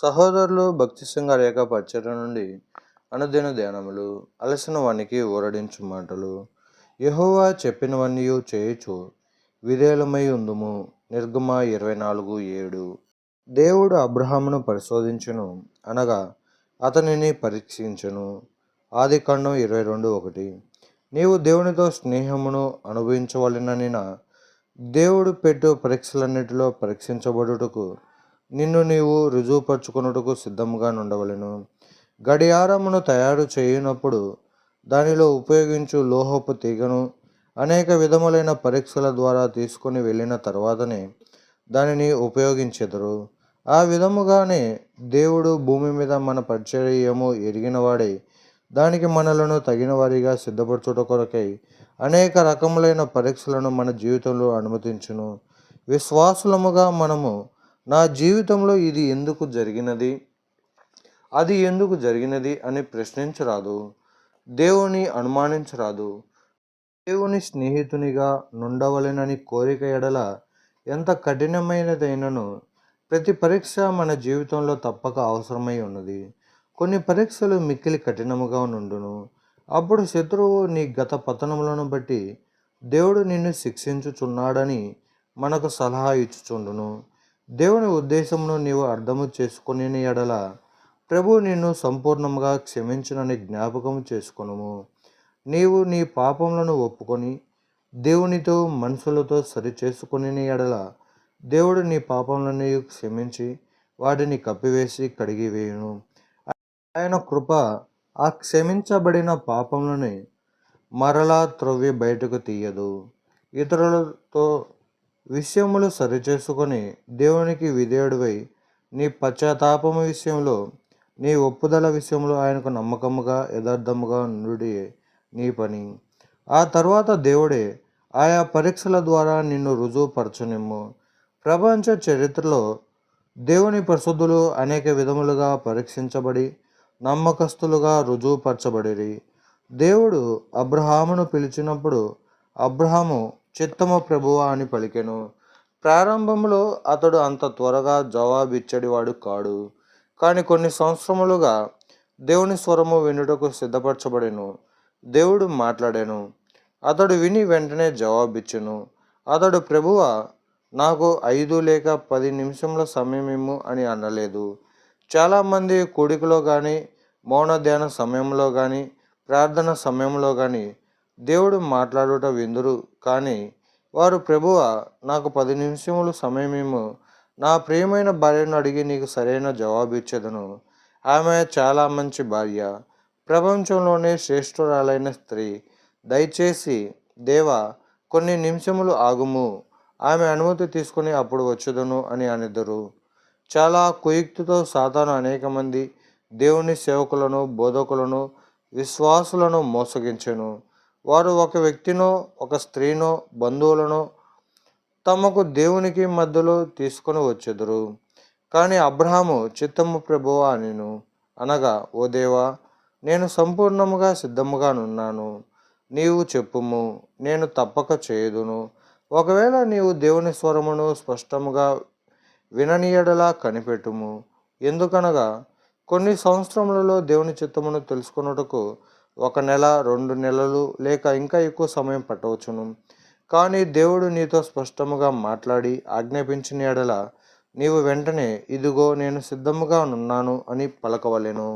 సహోదరులు భక్తి సంఘాల యొక్క పచ్చట నుండి అనుదిన ధ్యానములు అలసిన వానికి ఊరడించు మాటలు యహోవా చెప్పినవన్నీ చేయుచు విధేలమై ఉందుము. నిర్గమ ఇరవై నాలుగు ఏడు. దేవుడు అబ్రహామును పరిశోధించును అనగా అతనిని పరీక్షించును. ఆది కాండం ఇరవై రెండు ఒకటి. నీవు దేవునితో స్నేహమును అనుభవించవలనని దేవుడు పెట్టు పరీక్షలన్నిటిలో పరీక్షించబడుటకు నిన్ను నీవు రుజువుపరుచుకొనుటకు సిద్ధముగా నుండవలను. గడియారమును తయారు చేయనప్పుడు దానిలో ఉపయోగించు లోహపు తీగను అనేక విధములైన పరీక్షల ద్వారా తీసుకొని వెళ్ళిన తర్వాతనే దానిని ఉపయోగించెదరు. ఆ విధముగానే దేవుడు భూమి మీద మన పరిచర్యము ఎరిగినవాడై దానికి మనలను తగిన వారిగా సిద్ధపరచుట కొరకై అనేక రకములైన పరీక్షలను మన జీవితంలో అనుమతించును. విశ్వాసులముగా మనము నా జీవితంలో ఇది ఎందుకు జరిగినది? అది ఎందుకు జరిగినది అని ప్రశ్నించరాదు. దేవుని అనుమానించరాదు. దేవుని స్నేహితునిగా నుండవలెనని కోరిక ఎడల ఎంత కఠినమైనదైనను ప్రతి పరీక్ష మన జీవితంలో తప్పక అవసరమై ఉన్నది. కొన్ని పరీక్షలు మిక్కిలి కఠినముగా నుండును. అప్పుడు శత్రువు నీ గత పతనములను బట్టి దేవుడు నిన్ను శిక్షించుచున్నాడని మనకు సలహా ఇచ్చుచుండును. దేవుని ఉద్దేశమును నీవు అర్థము చేసుకుని ఎడల ప్రభు నిన్ను సంపూర్ణంగా క్షమించునని జ్ఞాపకం చేసుకొనుము. నీవు నీ పాపములను ఒప్పుకొని దేవునితో మనుషులతో సరిచేసుకుని ఎడల దేవుడు నీ పాపములను క్షమించి వాటిని కప్పివేసి కడిగివేయును ఆయన కృప ఆ క్షమించబడిన పాపములని మరలా త్రవ్వి బయటకు తీయదు. ఇతరులతో విషయములు సరిచేసుకొని దేవునికి విధేయుడివై నీ పశ్చాత్తాపము విషయంలో నీ ఒప్పుదల విషయంలో ఆయనకు నమ్మకముగా యథార్థముగా నుండి నీ పని. ఆ తర్వాత దేవుడే ఆయా పరీక్షల ద్వారా నిన్ను రుజువుపరచనిమ్ము. ప్రపంచ చరిత్రలో దేవుని పరిశుద్ధులు అనేక విధములుగా పరీక్షించబడి నమ్మకస్తులుగా రుజువుపరచబడిరి. దేవుడు అబ్రహామును పిలిచినప్పుడు అబ్రహాము చిత్తము ప్రభువ అని పలికెను. ప్రారంభంలో అతడు అంత త్వరగా జవాబిచ్చడివాడు కాడు. కానీ కొన్ని సంవత్సరములుగా దేవుని స్వరము వినుటకు సిద్ధపరచబడెను. దేవుడు మాట్లాడాను. అతడు విని వెంటనే జవాబిచ్చెను. అతడు ప్రభువ నాకు ఐదు లేక పది నిమిషముల సమయమేమో అని అనలేదు. చాలామంది కూడికలో కానీ మౌన ధ్యాన సమయంలో కానీ ప్రార్థన సమయంలో కానీ దేవుడు మాట్లాడుట విందురు కానీ వారు ప్రభువ నాకు పది నిమిషములు సమయమేమో నా ప్రియమైన భార్యను అడిగి నీకు సరైన జవాబు ఇచ్చేదను. ఆమె చాలా మంచి భార్య. ప్రపంచంలోనే శ్రేష్ఠురాలైన స్త్రీ. దయచేసి దేవ కొన్ని నిమిషములు ఆగుము. ఆమె అనుమతి తీసుకుని అప్పుడు వచ్చేదను అని అనిద్దరు చాలా కుయుక్తితో సాతాను అనేక మంది దేవుని సేవకులను బోధకులను విశ్వాసులను మోసగించెను. వారు ఒక వ్యక్తినో ఒక స్త్రీనో బంధువులను తమకు దేవునికి మధ్యలో తీసుకొని వచ్చెదరు. కానీ అబ్రహాము చిత్తము ప్రభువా నేను అనగా ఓ దేవా నేను సంపూర్ణముగా సిద్ధముగా నున్నాను నీవు చెప్పుము నేను తప్పక చేయదును. ఒకవేళ నీవు దేవుని స్వరమును స్పష్టముగా విననీయడలా కనిపెట్టుము. ఎందుకనగా కొన్ని సంవత్సరములలో దేవుని చిత్తమును తెలుసుకొనుటకు ఒక నెల రెండు నెలలు లేక ఇంకా ఎక్కువ సమయం పట్టవచ్చును. కానీ దేవుడు నీతో స్పష్టముగా మాట్లాడి ఆజ్ఞాపించిన ఎడల నీవు వెంటనే ఇదిగో నేను సిద్ధముగా ఉన్నాను అని పలకవలెను.